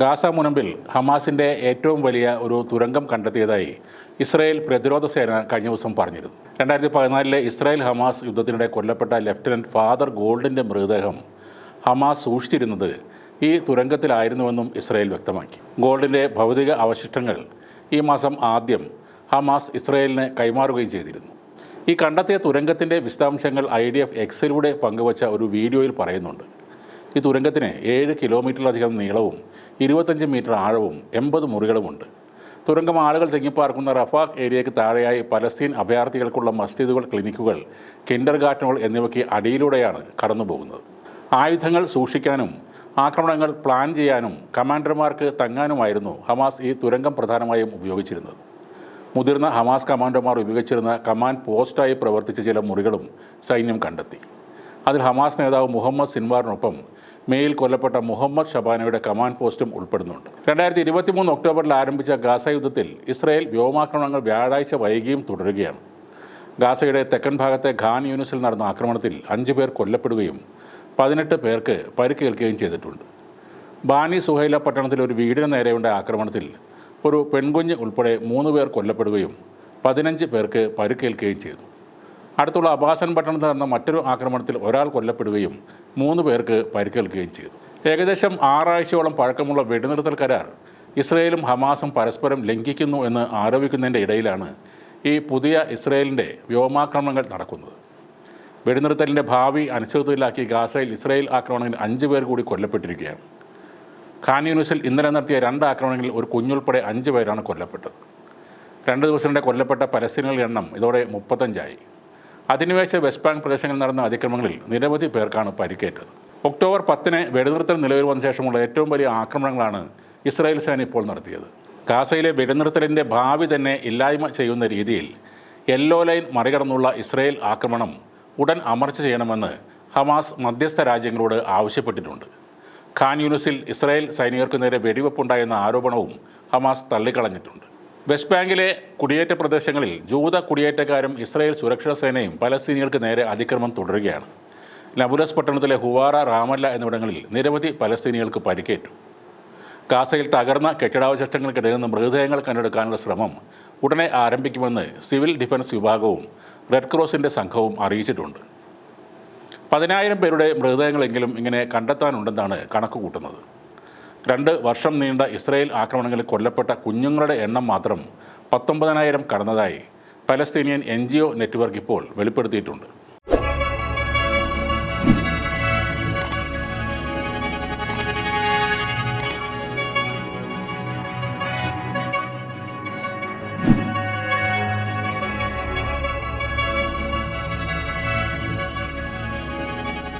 Gaza മുനമ്പിൽ ഹമാസിന്റെ ഏറ്റവും വലിയ ഒരു തുരങ്കം കണ്ടെത്തിയതായി ഇസ്രായേൽ പ്രതിരോധ സേന കഴിഞ്ഞ ദിവസം പറഞ്ഞിരുന്നു. രണ്ടായിരത്തി പതിനാലിലെ ഇസ്രായേൽ ഹമാസ് യുദ്ധത്തിനിടെ കൊല്ലപ്പെട്ട ലഫ്റ്റനന്റ് ഫാദർ ഗോൾഡിന്റെ മൃതദേഹം ഹമാസ് സൂക്ഷിച്ചിരുന്നത് ഈ തുരങ്കത്തിലായിരുന്നുവെന്നും ഇസ്രായേൽ വ്യക്തമാക്കി. ഗോൾഡിന്റെ ഭൗതിക അവശിഷ്ടങ്ങൾ ഈ മാസം ആദ്യം ഹമാസ് ഇസ്രായേലിന് കൈമാറുകയും ചെയ്തിരുന്നു. ഈ കണ്ടെത്തിയ തുരങ്കത്തിന്റെ വിശദാംശങ്ങൾ ഐ ഡി എഫ് എക്സിലൂടെ പങ്കുവച്ച ഒരു വീഡിയോയിൽ പറയുന്നുണ്ട്. ഈ തുരങ്കത്തിന് ഏഴ് കിലോമീറ്ററിലധികം നീളവും ഇരുപത്തഞ്ച് മീറ്റർ ആഴവും എൺപത് മുറികളുമുണ്ട്. തുരങ്കം ആളുകൾ തിങ്ങിപ്പാർക്കുന്ന റഫാഖ് ഏരിയയ്ക്ക് താഴെയായി പലസ്തീൻ അഭയാർത്ഥികൾക്കുള്ള മസ്ജിദുകൾ ക്ലിനിക്കുകൾ കിൻഡർ ഗാർട്ടനുകൾ എന്നിവയ്ക്ക് അടിയിലൂടെയാണ് കടന്നുപോകുന്നത്. ആയുധങ്ങൾ സൂക്ഷിക്കാനും ആക്രമണങ്ങൾ പ്ലാൻ ചെയ്യാനും കമാൻഡർമാർക്ക് തങ്ങാനുമായിരുന്നു ഹമാസ് ഈ തുരങ്കം പ്രധാനമായും ഉപയോഗിച്ചിരുന്നത്. മുതിർന്ന ഹമാസ് കമാൻഡർമാർ ഉപയോഗിച്ചിരുന്ന കമാൻഡ് പോസ്റ്റായി പ്രവർത്തിച്ച ചില മുറികളും സൈന്യം കണ്ടെത്തി. അതിൽ ഹമാസ് നേതാവ് മുഹമ്മദ് സിൻവാറിനൊപ്പം മേയിൽ കൊല്ലപ്പെട്ട മുഹമ്മദ് ഷബാനയുടെ കമാൻഡ് പോസ്റ്റും ഉൾപ്പെടുന്നുണ്ട്. രണ്ടായിരത്തി ഇരുപത്തിമൂന്ന് ഒക്ടോബറിൽ ആരംഭിച്ച ഗാസ യുദ്ധത്തിൽ ഇസ്രായേൽ വ്യോമാക്രമണങ്ങൾ വ്യാഴാഴ്ച വൈകിയും തുടരുകയാണ്. ഗാസയുടെ തെക്കൻ ഭാഗത്തെ ഖാൻ യൂണിസിൽ നടന്ന ആക്രമണത്തിൽ അഞ്ചു പേർ കൊല്ലപ്പെടുകയും പതിനെട്ട് പേർക്ക് പരിക്കേൽക്കുകയും ചെയ്തിട്ടുണ്ട്. ബാനി സുഹൈല പട്ടണത്തിൽ ഒരു വീടിന് നേരെയുണ്ടായ ആക്രമണത്തിൽ ഒരു പെൺകുഞ്ഞ് ഉൾപ്പെടെ മൂന്ന് പേർ കൊല്ലപ്പെടുകയും പതിനഞ്ച് പേർക്ക് പരിക്കേൽക്കുകയും ചെയ്തു. അടുത്തുള്ള അബാസൻ പട്ടണത്തിൽ നടന്ന മറ്റൊരു ആക്രമണത്തിൽ ഒരാൾ കൊല്ലപ്പെടുകയും മൂന്ന് പേർക്ക് പരിക്കേൽക്കുകയും ചെയ്തു. ഏകദേശം ആറാഴ്ചയോളം പഴക്കമുള്ള വെടിനിർത്തൽ കരാർ ഇസ്രയേലും ഹമാസും പരസ്പരം ലംഘിക്കുന്നു എന്ന് ആരോപിക്കുന്നതിന്റെ ഇടയിലാണ് ഈ പുതിയ ഇസ്രയേലിന്റെ വ്യോമാക്രമണങ്ങൾ നടക്കുന്നത്. വെടിനിർത്തലിന്റെ ഭാവി അനിശ്ചിതത്വത്തിലാക്കി ഗാസയിൽ ഇസ്രയേൽ ആക്രമണങ്ങളിൽ അഞ്ച് പേർ കൂടി കൊല്ലപ്പെട്ടിരിക്കുകയാണ്. ഖാൻ യൂണിസിൽ ഇന്നലെ നടത്തിയ രണ്ട് ആക്രമണങ്ങളിൽ ഒരു കുഞ്ഞുൾപ്പെടെ അഞ്ച് പേരാണ് കൊല്ലപ്പെട്ടത്. രണ്ട് ദിവസത്തിനിടെ കൊല്ലപ്പെട്ട പലസ്തീനികളുടെ എണ്ണം ഇതോടെ മുപ്പത്തഞ്ചായി. അധിനിവേശ വെസ്റ്റ് ബാങ്ക് പ്രദേശങ്ങളിൽ നടന്ന അതിക്രമങ്ങളിൽ നിരവധി പേർക്കാണ് പരിക്കേറ്റത്. ഒക്ടോബർ പത്തിന് വെടിനിർത്തൽ നിലവിൽ വന്ന ശേഷമുള്ള ഏറ്റവും വലിയ ആക്രമണങ്ങളാണ് ഇസ്രായേൽ സേന ഇപ്പോൾ നടത്തിയത്. ഗാസയിലെ വെടിനിർത്തലിന്റെ ഭാവി തന്നെ ഇല്ലായ്മ ചെയ്യുന്ന രീതിയിൽ യെല്ലോ ലൈൻ മറികടന്നുള്ള ഇസ്രായേൽ ആക്രമണം ഉടൻ അമർച്ച ചെയ്യണമെന്ന് ഹമാസ് മധ്യസ്ഥ രാജ്യങ്ങളോട് ആവശ്യപ്പെട്ടിട്ടുണ്ട്. ഖാൻ യൂണിസിൽ ഇസ്രായേൽ സൈനികർക്കു നേരെ വെടിവെപ്പുണ്ടായെന്ന ആരോപണവും ഹമാസ് തള്ളിക്കളഞ്ഞിട്ടുണ്ട്. വെസ്റ്റ് ബാങ്കിലെ കുടിയേറ്റ പ്രദേശങ്ങളിൽ ജൂത കുടിയേറ്റക്കാരും ഇസ്രായേൽ സുരക്ഷാ സേനയും പലസ്തീനികൾക്ക് നേരെ അതിക്രമം തുടരുകയാണ്. നബുലസ് പട്ടണത്തിലെ ഹുവാറ റാമല്ല എന്നിവിടങ്ങളിൽ നിരവധി പലസ്തീനികൾക്ക് പരിക്കേറ്റു. ഗാസയിൽ തകർന്ന കെട്ടിടാവശിഷ്ടങ്ങൾക്കിടയിൽ നിന്ന് മൃതദേഹങ്ങൾ കണ്ടെടുക്കാനുള്ള ശ്രമം ഉടനെ ആരംഭിക്കുമെന്ന് സിവിൽ ഡിഫൻസ് വിഭാഗവും റെഡ് ക്രോസിന്റെ സംഘവും അറിയിച്ചിട്ടുണ്ട്. പതിനായിരം പേരുടെ മൃതദേഹങ്ങളെങ്കിലും ഇങ്ങനെ കണ്ടെത്താനുണ്ടെന്നാണ് കണക്ക് കൂട്ടുന്നത് രണ്ട് വർഷം നീണ്ട ഇസ്രായേൽ ആക്രമണങ്ങളിൽ കൊല്ലപ്പെട്ട കുഞ്ഞുങ്ങളുടെ എണ്ണം മാത്രം പത്തൊമ്പതിനായിരം കടന്നതായി. പലസ്തീനിയൻ എൻ നെറ്റ്വർക്ക് ഇപ്പോൾ വെളിപ്പെടുത്തിയിട്ടുണ്ട്.